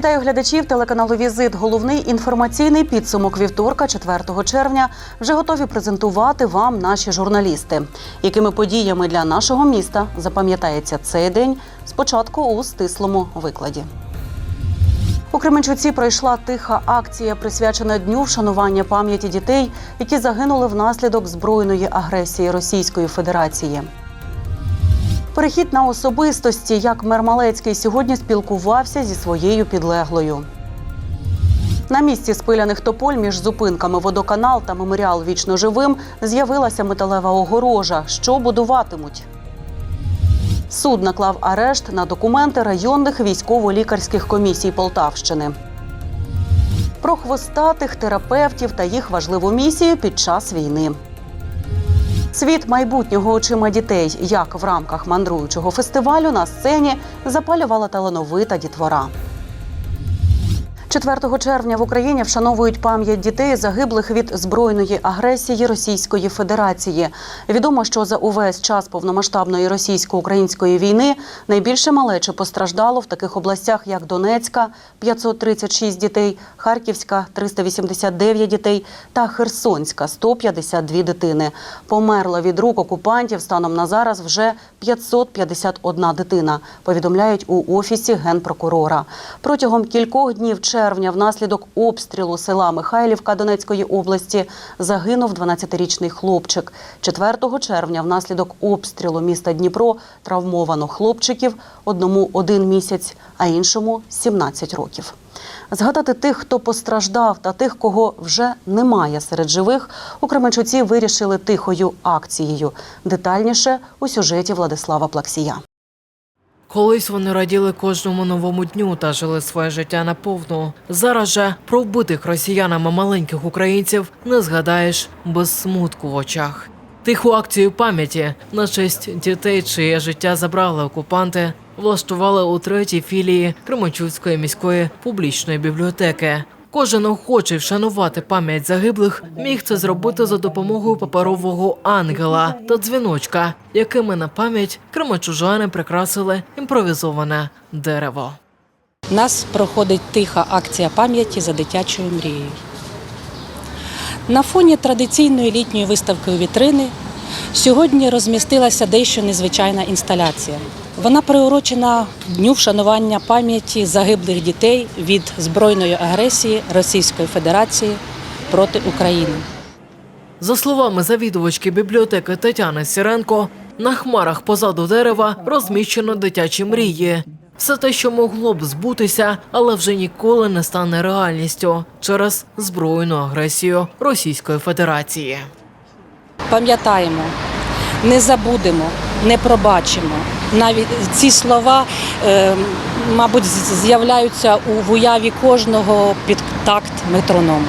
Вітаю глядачів телеканалу Візит. Головний інформаційний підсумок вівторка, 4 червня, вже готові презентувати вам наші журналісти. Якими подіями для нашого міста запам'ятається цей день? Спочатку у стислому викладі. У Кременчуці пройшла тиха акція, присвячена дню вшанування пам'яті дітей, які загинули внаслідок збройної агресії Російської Федерації. Перехід на особистості, як мер Малецький сьогодні спілкувався зі своєю підлеглою. На місці спиляних тополь між зупинками водоканал та меморіал вічно живим з'явилася металева огорожа. Що будуватимуть? Суд наклав арешт на документи районних військово-лікарських комісій Полтавщини. Про хвостатих терапевтів та їх важливу місію під час війни. Світ майбутнього очима дітей, як в рамках мандруючого фестивалю на сцені запалювала талановита дітвора. 4 червня в Україні вшановують пам'ять дітей, загиблих від збройної агресії Російської Федерації. Відомо, що за увесь час повномасштабної російсько-української війни найбільше малече постраждало в таких областях, як Донецька 536 дітей, Харківська 389 дітей та Херсонська 152 дитини. Померла від рук окупантів станом на зараз вже 551 дитина. Повідомляють у офісі генпрокурора. Протягом кількох днів червня внаслідок обстрілу села Михайлівка Донецької області загинув 12-річний хлопчик. 4 червня внаслідок обстрілу міста Дніпро травмовано хлопчиків одному один місяць, а іншому 17 років. Згадати тих, хто постраждав, та тих, кого вже немає серед живих, у Кременчуці вирішили тихою акцією. Детальніше у сюжеті Владислава Плаксія. Колись вони раділи кожному новому дню та жили своє життя наповну. Зараз же про вбитих росіянами маленьких українців не згадаєш без смутку в очах. Тиху акцію пам'яті на честь дітей, чиє життя забрали окупанти, влаштували у третій філії Кременчуцької міської публічної бібліотеки. Кожен охочий вшанувати пам'ять загиблих міг це зробити за допомогою паперового ангела та дзвіночка, якими на пам'ять кременчужани прикрасили імпровізоване дерево. Нас проходить тиха акція пам'яті за дитячою мрією. На фоні традиційної літньої виставки у вітрини сьогодні розмістилася дещо незвичайна інсталяція. Вона приурочена дню вшанування пам'яті загиблих дітей від збройної агресії Російської Федерації проти України. За словами завідувачки бібліотеки Тетяни Сіренко, на хмарах позаду дерева розміщено дитячі мрії. Все те, що могло б збутися, але вже ніколи не стане реальністю через збройну агресію Російської Федерації. Пам'ятаємо, не забудемо, не пробачимо. Навіть ці слова, е, мабуть, з'являються у уяві кожного під такт метроному.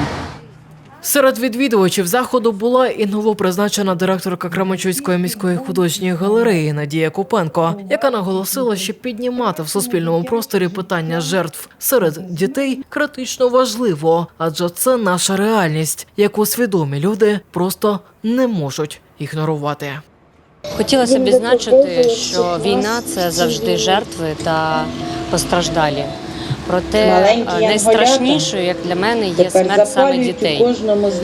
Серед відвідувачів заходу була і новопризначена директорка Кременчуцької міської художньої галереї Надія Купенко, яка наголосила, що піднімати в суспільному просторі питання жертв серед дітей критично важливо, адже це наша реальність, яку свідомі люди просто не можуть ігнорувати. Хотілося б відзначити, що війна це завжди жертви та постраждалі. Проте е, найстрашнішою, як для мене, є смерть саме дітей.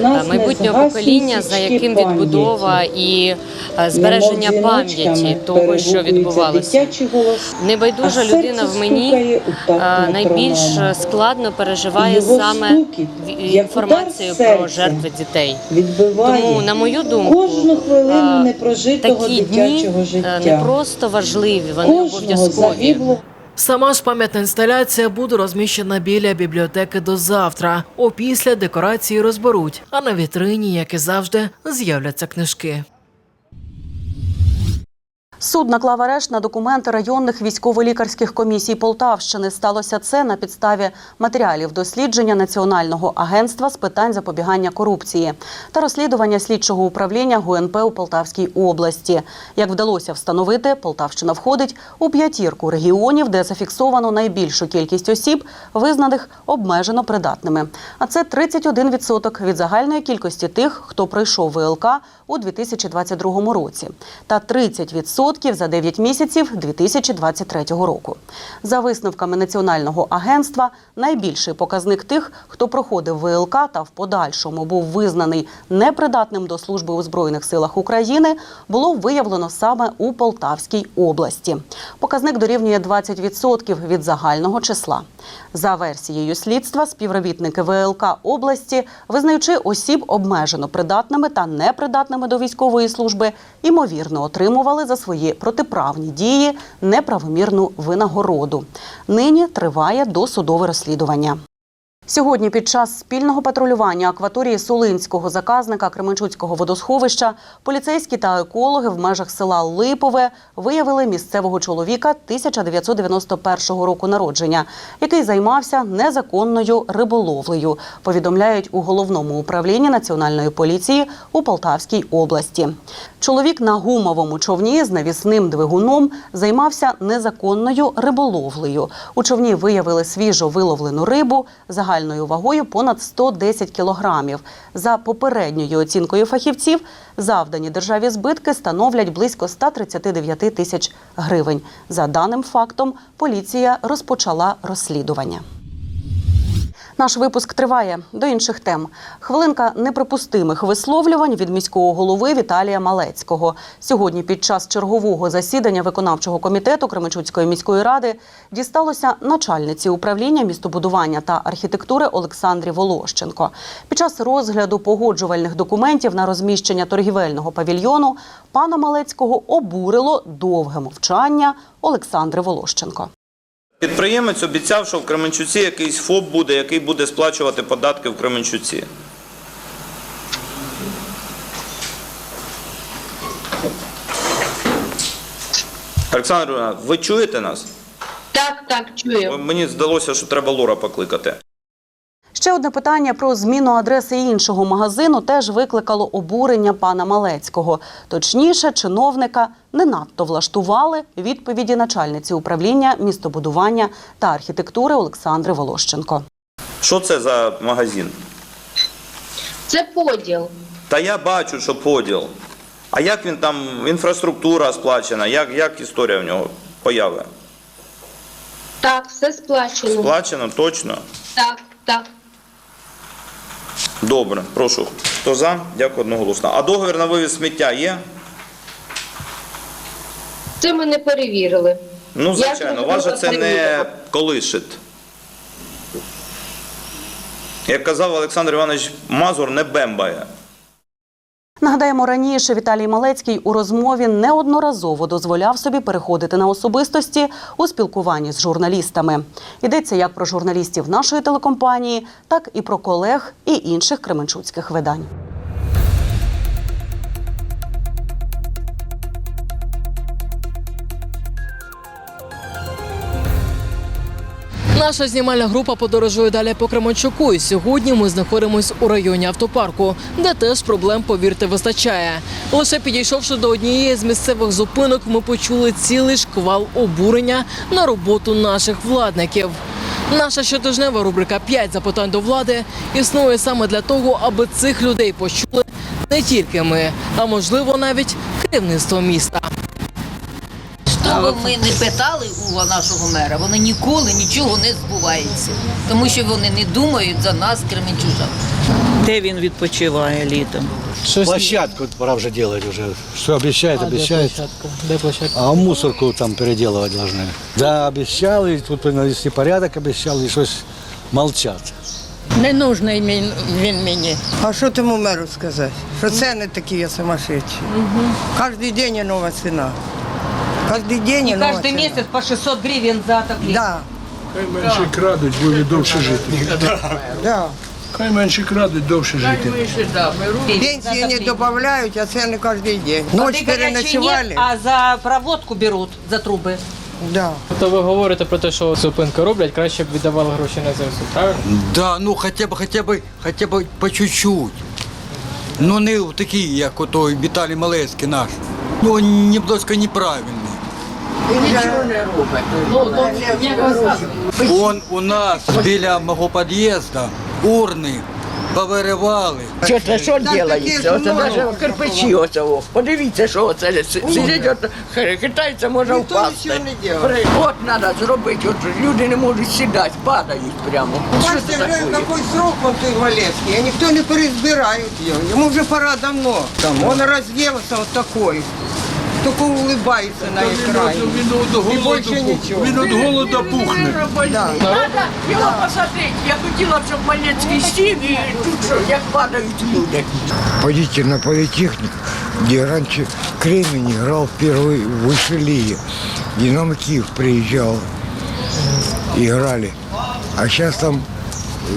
Е, Майбутнього покоління, за яким відбудова і е, збереження пам'яті того, що відбувалося. Небайдужа людина в мені найбільш складно переживає саме інформацію про жертви дітей. Тому, на мою думку, Такі дні не просто важливі, вони обов'язкові. Сама ж пам'ятна інсталяція буде розміщена біля бібліотеки до завтра. Опісля декорації розберуть, а на вітрині, як і завжди, з'являться книжки. Суд наклав арешт на документи районних військово-лікарських комісій Полтавщини. Сталося це на підставі матеріалів дослідження Національного агентства з питань запобігання корупції та розслідування слідчого управління ГУНП у Полтавській області. Як вдалося встановити, Полтавщина входить у п'ятірку регіонів, де зафіксовано найбільшу кількість осіб, визнаних обмежено придатними. А це 31% від загальної кількості тих, хто пройшов ВЛК у 2022 році, та 30% 10% за 9 місяців 2023 року. За висновками Національного агентства, найбільший показник тих, хто проходив ВЛК та в подальшому був визнаний непридатним до служби у Збройних силах України, було виявлено саме у Полтавській області. Показник дорівнює 20% від загального числа. За версією слідства, співробітники ВЛК області, визнаючи осіб обмежено придатними та непридатними до військової служби, ймовірно отримували за свої протиправні дії неправомірну винагороду. Нині триває досудове розслідування. Сьогодні під час спільного патрулювання акваторії Солинського заказника Кременчуцького водосховища поліцейські та екологи в межах села Липове виявили місцевого чоловіка 1991 року народження, який займався незаконною риболовлею. Повідомляють у головному управлінні національної поліції у Полтавській області. Чоловік на гумовому човні з навісним двигуном займався незаконною риболовлею. У човні виявили свіжо виловлену рибу загальною вагою понад 110 кілограмів. За попередньою оцінкою фахівців, завдані державі збитки становлять близько 139 тисяч гривень. За даним фактом, поліція розпочала розслідування. Наш випуск триває до інших тем. Хвилинка неприпустимих висловлювань від міського голови Віталія Малецького. Сьогодні під час чергового засідання виконавчого комітету Кременчуцької міської ради дісталося начальниці управління містобудування та архітектури Олександрі Волощенко. Під час розгляду погоджувальних документів на розміщення торгівельного павільйону пана Малецького обурило довге мовчання Олександри Волощенко. Підприємець обіцяв, що в Кременчуці якийсь ФОП буде, який буде сплачувати податки в Кременчуці. Олександр, ви чуєте нас? Так, так, чую. Мені здалося, що треба Лора покликати. Ще одне питання про зміну адреси іншого магазину теж викликало обурення пана Малецького. Точніше, чиновника не надто влаштували відповіді начальниці управління містобудування та архітектури Олександри Волощенко. Що це за магазин? Це поділ. Та я бачу, що поділ. А як він там, інфраструктура сплачена, як, як історія в нього появи? Так, все сплачено. Сплачено, точно? Так, так. Добре, прошу. Хто за? Дякую одноголосно. А договір на вивіз сміття є? Це ми не перевірили. Ну, звичайно, вас же це не колишить. Як казав Олександр Іванович Мазур, не бембає. Нагадаємо, раніше Віталій Малецький у розмові неодноразово дозволяв собі переходити на особистості у спілкуванні з журналістами. Йдеться як про журналістів нашої телекомпанії, так і про колег і інших кременчуцьких видань. Наша знімальна група подорожує далі по Кременчуку. І сьогодні ми знаходимось у районі автопарку, де теж проблем, повірте, вистачає. Лише підійшовши до однієї з місцевих зупинок, ми почули цілий шквал обурення на роботу наших владників. Наша щотижнева рубрика «5 запитань до влади існує саме для того, аби цих людей почули не тільки ми, а можливо навіть керівництво міста. Що би ми не питали у нашого мера, вони ніколи нічого не збувається. Тому що вони не думають за нас, кременчужан. Де він відпочиває літом? Площадку пора уже делать уже. Что обещает, обещает. Де площадка? А мусорку там переделывать должны. Да, обещал, и тут навести порядок обещал, и щось молчат. Не нужний він, він мені. А що тому меру сказати? Що ціни такі є сумасшедші. Кожен день є нова ціна. Кожен день є нова ціна. по 600 гривень за отоплення. Да, Хай менше крадуть, буде довше жити. да. Хай менше крадуть, довше жити. Пенсії не додають, а ціни кожен день. Ночь переночували. а за проводку беруть, за труби. Да. То ви говорите про те, що зупинку роблять, краще б віддавали гроші на ЗСУ, правильно? Да, ну хотя бы, хотя бы, хотя бы по чуть-чуть. Ну не такі, як ото Віталій Малецький наш. Ну, немножко неправильний. Он у нас біля мого під'їзду урни повиривали. Що це що робиться? Оце навіть кирпичі оцього. Подивіться, що оце сидять, от, хитається, може Ніхто впасти. нічого не робить. От треба зробити, от люди не можуть сідати, падають прямо. Що Бачите, це вже таке? який срок он той Валецький, а ніхто не перезбирає його. Йому вже пора давно. Там, он роз'ївся от такой Тільки улыбається на екрані. Він від І голоду, більше нічого. він від голоду пухне. Да. Його посадити. Я хотіла, щоб Малецький сів і тут що, як падають люди. Пойдите на политехник, где раньше Кремень играл первый в высшей лиге. Динамо Киев приезжал, играли. А сейчас там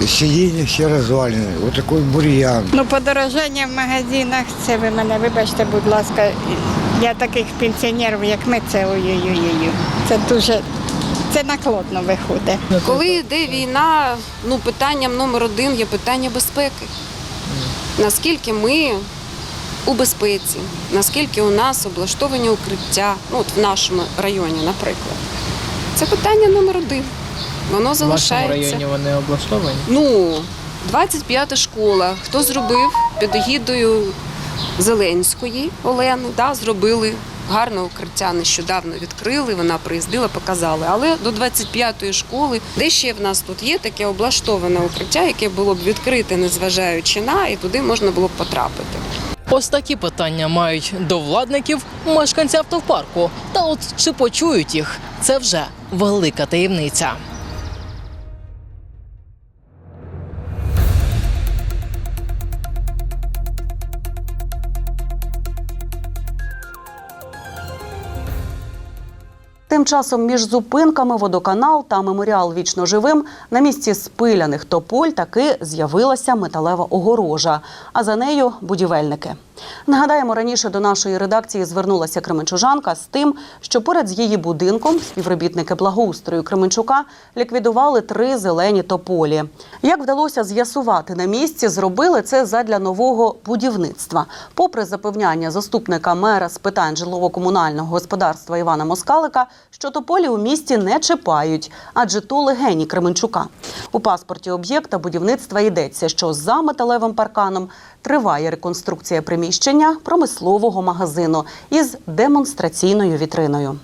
сиденья все развалины. Вот такой бурьян. Ну, подорожання в магазинах, це ви мене, вибачте, будь ласка, для таких пенсіонерів, як ми, це ой-ой-ой. Це дуже, це накладно виходить. Коли йде війна, ну питанням номер один є питання безпеки. Наскільки ми у безпеці, наскільки у нас облаштовані укриття, ну от в нашому районі, наприклад. Це питання номер один. Воно залишається. В вашому районі вони облаштовані? Ну, 25 школа. Хто зробив під егідою Зеленської Олени, да, зробили гарне укриття нещодавно відкрили. Вона приїздила, показали. Але до 25-ї школи, де ще в нас тут є таке облаштоване укриття, яке було б відкрите, незважаючи на, і туди можна було б потрапити. Ось такі питання мають до владників мешканці автопарку. Та от чи почують їх, це вже велика таємниця. Тим часом між зупинками водоканал та меморіал вічно живим на місці спиляних тополь таки з'явилася металева огорожа, а за нею будівельники. Нагадаємо, раніше до нашої редакції звернулася Кременчужанка з тим, що поряд з її будинком співробітники благоустрою Кременчука ліквідували три зелені тополі. Як вдалося з'ясувати на місці, зробили це задля нового будівництва. Попри запевняння заступника мера з питань житлово-комунального господарства Івана Москалика, що тополі у місті не чіпають, адже то легені Кременчука. У паспорті об'єкта будівництва йдеться, що за металевим парканом триває реконструкція приміщення промислового магазину із демонстраційною вітриною.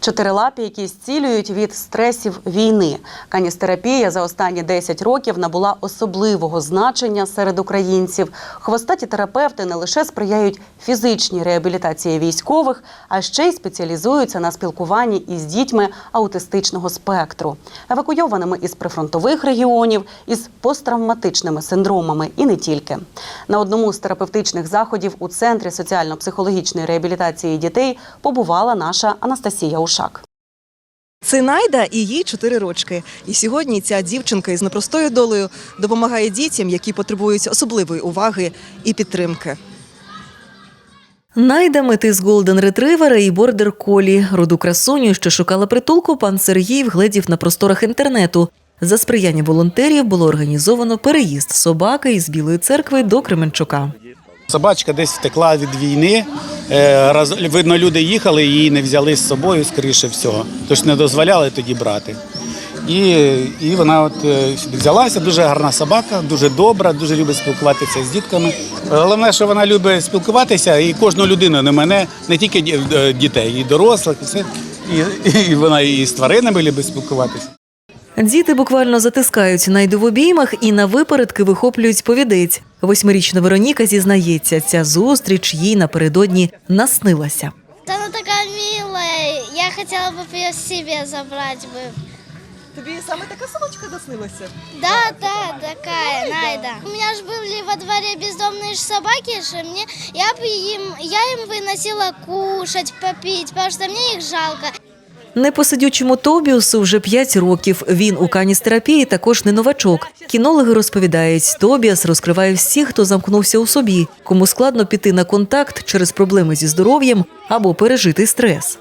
Чотирилапі, які зцілюють від стресів війни. Каністерапія за останні 10 років набула особливого значення серед українців. Хвостаті терапевти не лише сприяють фізичній реабілітації військових, а ще й спеціалізуються на спілкуванні із дітьми аутистичного спектру, евакуйованими із прифронтових регіонів, із посттравматичними синдромами і не тільки. На одному з терапевтичних заходів у центрі соціально-психологічної реабілітації дітей побувала наша Анастасія Ушак. Це Найда і їй 4 рочки. І сьогодні ця дівчинка із непростою долею допомагає дітям, які потребують особливої уваги і підтримки. Найда метис Голден Ретривера і Бордер Колі. Роду красуню, що шукала притулку, пан Сергій вгледів на просторах інтернету. За сприяння волонтерів було організовано переїзд собаки із Білої церкви до Кременчука. Собачка десь втекла від війни. Е, Раз, видно, люди їхали, її не взяли з собою, скоріше всього. Тож не дозволяли тоді брати. І, і вона от е, взялася, дуже гарна собака, дуже добра, дуже любить спілкуватися з дітками. Головне, що вона любить спілкуватися, і кожну людину, не мене, не тільки е, дітей, і дорослих, і все. І, і вона і з тваринами любить спілкуватися. Діти буквально затискають найду в обіймах і на випередки вихоплюють повідець. Восьмирічна Вероніка зізнається, ця зустріч їй напередодні наснилася. Она такая милая. Я хотела бы ее себе забрать бы. Тобі саме така собачка наснилася? Да, да, такая, Найда. У меня же были во дворе бездомные ж собаки, что мне, я бы им, я им выносила кушать, попить, потому что мне их жалко. Непосидючому Тобіусу вже 5 років. Він у каністерапії також не новачок. Кінологи розповідають, Тобіас розкриває всіх, хто замкнувся у собі, кому складно піти на контакт через проблеми зі здоров'ям або пережити стрес.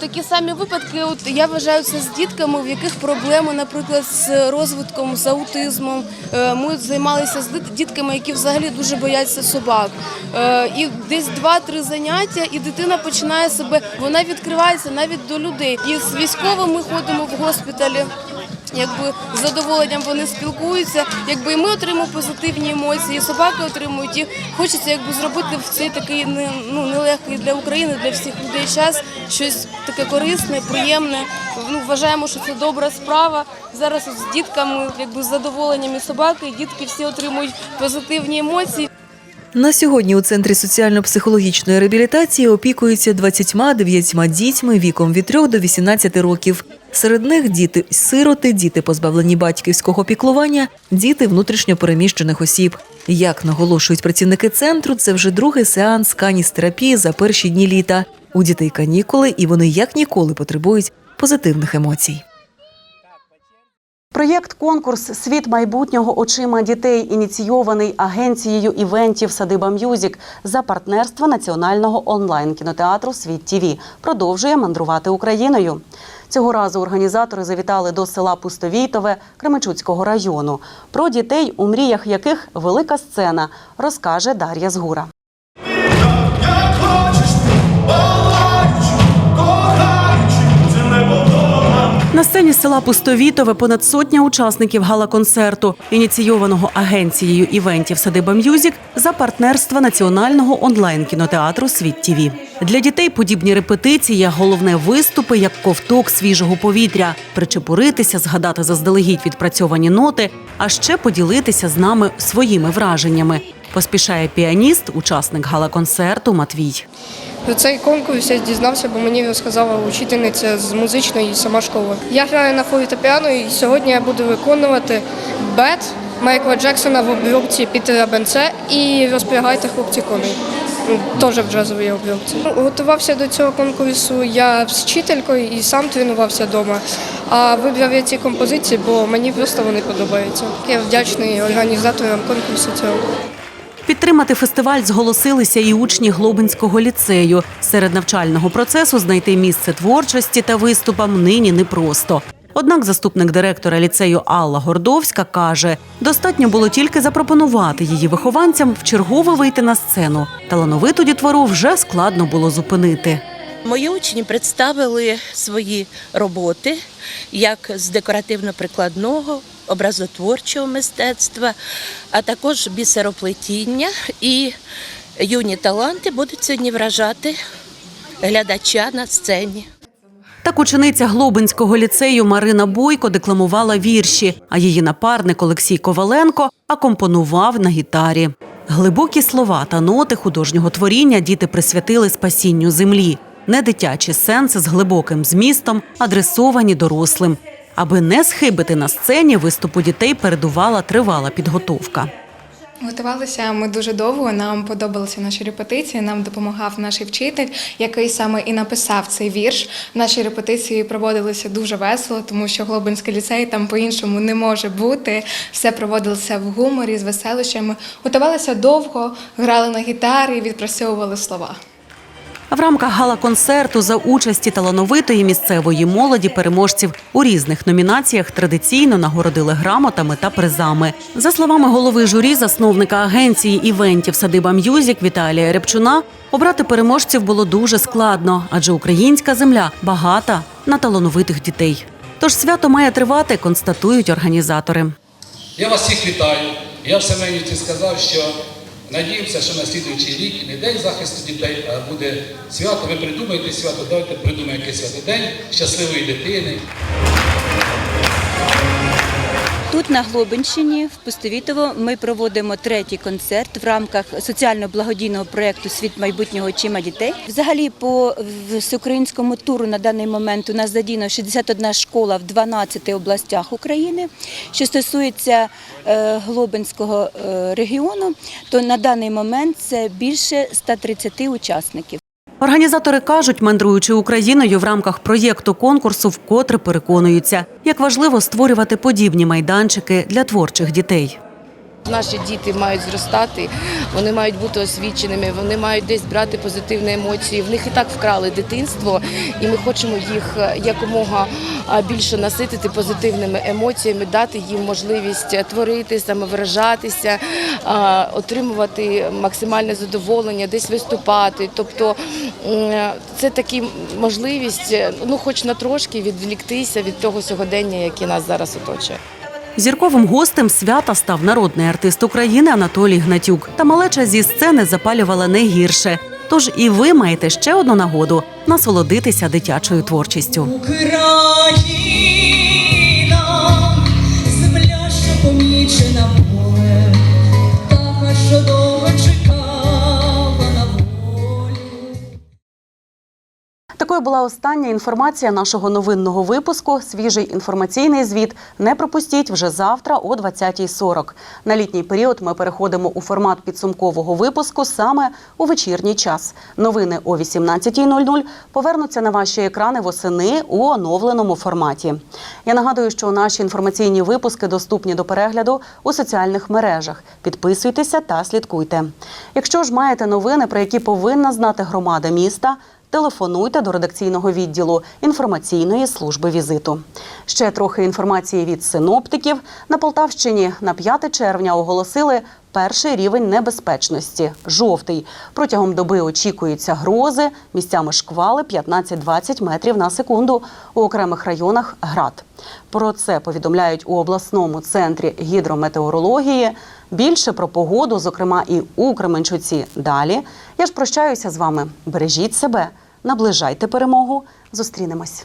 Такі самі випадки, от я вважаю це з дітками, в яких проблеми, наприклад, з розвитком, з аутизмом. Е, Ми займалися з дітками, які взагалі дуже бояться собак. Е, І десь два-три заняття, і дитина починає себе, вона відкривається навіть до людей. І з військовими ходимо в госпіталі. Якби з задоволенням вони спілкуються, якби і ми отримуємо позитивні емоції, і собаки отримують. І хочеться якби зробити в цей такий ну, нелегкий для України, для всіх людей час щось таке корисне, приємне. Ну, вважаємо, що це добра справа. Зараз з дітками, якби з задоволенням і собаки, дітки всі отримують позитивні емоції. На сьогодні у центрі соціально-психологічної реабілітації опікуються 29 дітьми віком від 3 до 18 років. Серед них діти сироти, діти позбавлені батьківського піклування, діти внутрішньопереміщених осіб. Як наголошують працівники центру, це вже другий сеанс каністерапії за перші дні літа. У дітей канікули, і вони як ніколи потребують позитивних емоцій. Проєкт конкурс Світ майбутнього очима дітей ініційований агенцією івентів Садиба М'юзік за партнерства національного онлайн кінотеатру Світ ТІВІ продовжує мандрувати Україною. Цього разу організатори завітали до села Пустовійтове Кременчуцького району. Про дітей, у мріях яких велика сцена, розкаже Дар'я Згура. На сцені села Пустовітове понад сотня учасників гала-концерту, ініційованого агенцією івентів Садиба М'юзік за партнерства національного онлайн кінотеатру Світ ТІВІ. Для дітей подібні репетиції головне виступи як ковток свіжого повітря, причепуритися, згадати заздалегідь відпрацьовані ноти, а ще поділитися з нами своїми враженнями. Поспішає піаніст, учасник гала-концерту Матвій. Про цей конкурс я дізнався, бо мені розказала учительниця з музичної сама школа. Я граю на фортепіано і сьогодні я буду виконувати бет Майкла Джексона в обробці Пітера Бенце і розпрягайте хлопці коней. Ну, Теж в джазовій обробці. Ну, Готувався до цього конкурсу я з вчителькою і сам тренувався вдома. А вибрав я ці композиції, бо мені просто вони подобаються. Я вдячний організаторам конкурсу цього. Підтримати фестиваль зголосилися і учні Глобинського ліцею. Серед навчального процесу знайти місце творчості та виступам нині непросто. Однак заступник директора ліцею Алла Гордовська каже, достатньо було тільки запропонувати її вихованцям вчергово вийти на сцену. Талановиту дітвору вже складно було зупинити. Мої учні представили свої роботи як з декоративно-прикладного, образотворчого мистецтва, а також бісероплетіння. І юні таланти будуть сьогодні вражати глядача на сцені. Так учениця Глобинського ліцею Марина Бойко декламувала вірші, а її напарник Олексій Коваленко акомпонував на гітарі. Глибокі слова та ноти художнього творіння діти присвятили спасінню землі. Не дитячі сенси з глибоким змістом, адресовані дорослим. Аби не схибити на сцені, виступу дітей передувала тривала підготовка. Готувалися ми дуже довго. Нам подобалися наші репетиції. Нам допомагав наш вчитель, який саме і написав цей вірш. Наші репетиції проводилися дуже весело, тому що Глобинський ліцей там по-іншому не може бути. Все проводилося в гуморі з веселищами. Готувалися довго, грали на гітарі, відпрацьовували слова. В рамках гала-концерту за участі талановитої місцевої молоді переможців у різних номінаціях традиційно нагородили грамотами та призами. За словами голови журі, засновника агенції івентів Садиба М'юзік Віталія Репчуна, обрати переможців було дуже складно, адже українська земля багата на талановитих дітей. Тож свято має тривати, констатують організатори. Я вас всіх вітаю. Я в Семенівці сказав, що надіємося, що на слідуючий рік не день захисту дітей, а буде свято. Ви придумаєте свято, давайте придумаємо якесь свято. День щасливої дитини. Тут на Глобинщині в Пустовітово ми проводимо третій концерт в рамках соціально-благодійного проєкту Світ майбутнього очима дітей. Взагалі, по всеукраїнському туру на даний момент у нас задіяно 61 школа в 12 областях України. Що стосується е, Глобинського е, регіону, то на даний момент це більше 130 учасників. Організатори кажуть, мандруючи Україною в рамках проєкту конкурсу, вкотре переконуються, як важливо створювати подібні майданчики для творчих дітей. Наші діти мають зростати, вони мають бути освіченими, вони мають десь брати позитивні емоції. В них і так вкрали дитинство, і ми хочемо їх е, якомога більше наситити позитивними емоціями, дати їм можливість е, творити, самовиражатися, отримувати максимальне задоволення, десь виступати. Тобто це такі можливість, е, ну хоч на трошки відволіктися від того сьогодення, яке нас зараз оточує. Зірковим гостем свята став народний артист України Анатолій Гнатюк. Та малеча зі сцени запалювала не гірше. Тож і ви маєте ще одну нагоду насолодитися дитячою творчістю. Україна, земля, що помічена поле, та що довго Була остання інформація нашого новинного випуску. Свіжий інформаційний звіт не пропустіть вже завтра о 20.40. На літній період ми переходимо у формат підсумкового випуску саме у вечірній час. Новини о 18.00 повернуться на ваші екрани восени у оновленому форматі. Я нагадую, що наші інформаційні випуски доступні до перегляду у соціальних мережах. Підписуйтеся та слідкуйте. Якщо ж маєте новини, про які повинна знати громада міста. Телефонуйте до редакційного відділу інформаційної служби візиту. Ще трохи інформації від синоптиків. На Полтавщині на 5 червня оголосили перший рівень небезпечності жовтий. Протягом доби очікуються грози, місцями шквали 15-20 метрів на секунду. У окремих районах град. Про це повідомляють у обласному центрі гідрометеорології. Більше про погоду, зокрема і у Кременчуці. Далі я ж прощаюся з вами. Бережіть себе, наближайте перемогу. Зустрінемось.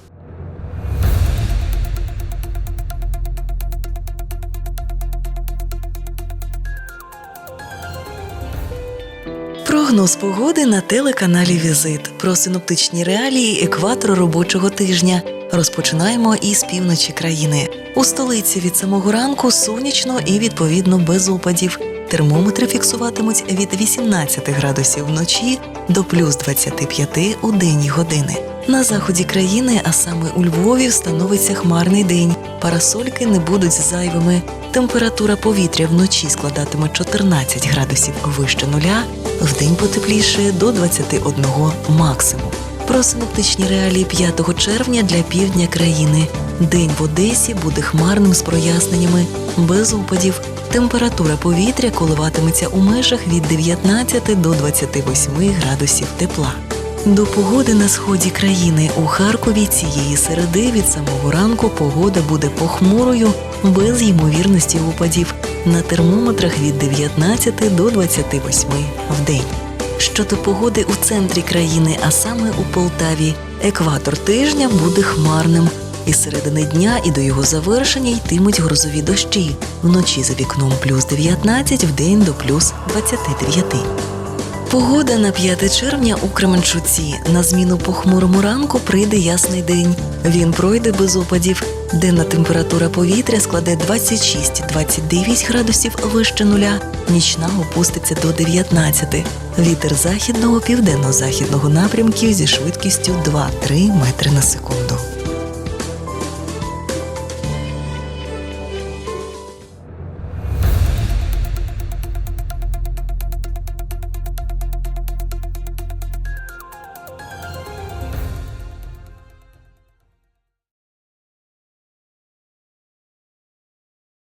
Прогноз погоди на телеканалі Візит про синоптичні реалії екватору робочого тижня. Розпочинаємо із півночі країни. У столиці від самого ранку сонячно і відповідно без опадів. Термометри фіксуватимуть від 18 градусів вночі до плюс 25 у денні години. На заході країни, а саме у Львові, встановиться хмарний день. Парасольки не будуть зайвими. Температура повітря вночі складатиме 14 градусів вище нуля, вдень потепліше до 21 максимум. Про синоптичні реалії 5 червня для півдня країни. День в Одесі буде хмарним з проясненнями, без опадів. Температура повітря коливатиметься у межах від 19 до 28 градусів тепла. До погоди на сході країни у Харкові цієї середи від самого ранку погода буде похмурою, без ймовірності опадів. На термометрах від 19 до 28 в день. Щодо погоди у центрі країни, а саме у Полтаві, екватор тижня буде хмарним. Із середини дня і до його завершення йтимуть грозові дощі. Вночі за вікном плюс 19, вдень до плюс 29. Погода на 5 червня у Кременчуці. На зміну похмурому ранку прийде ясний день. Він пройде без опадів. Денна температура повітря складе 26-29 градусів вище нуля. Нічна опуститься до 19. Вітер західного південно-західного напрямків зі швидкістю 2-3 метри на секунду.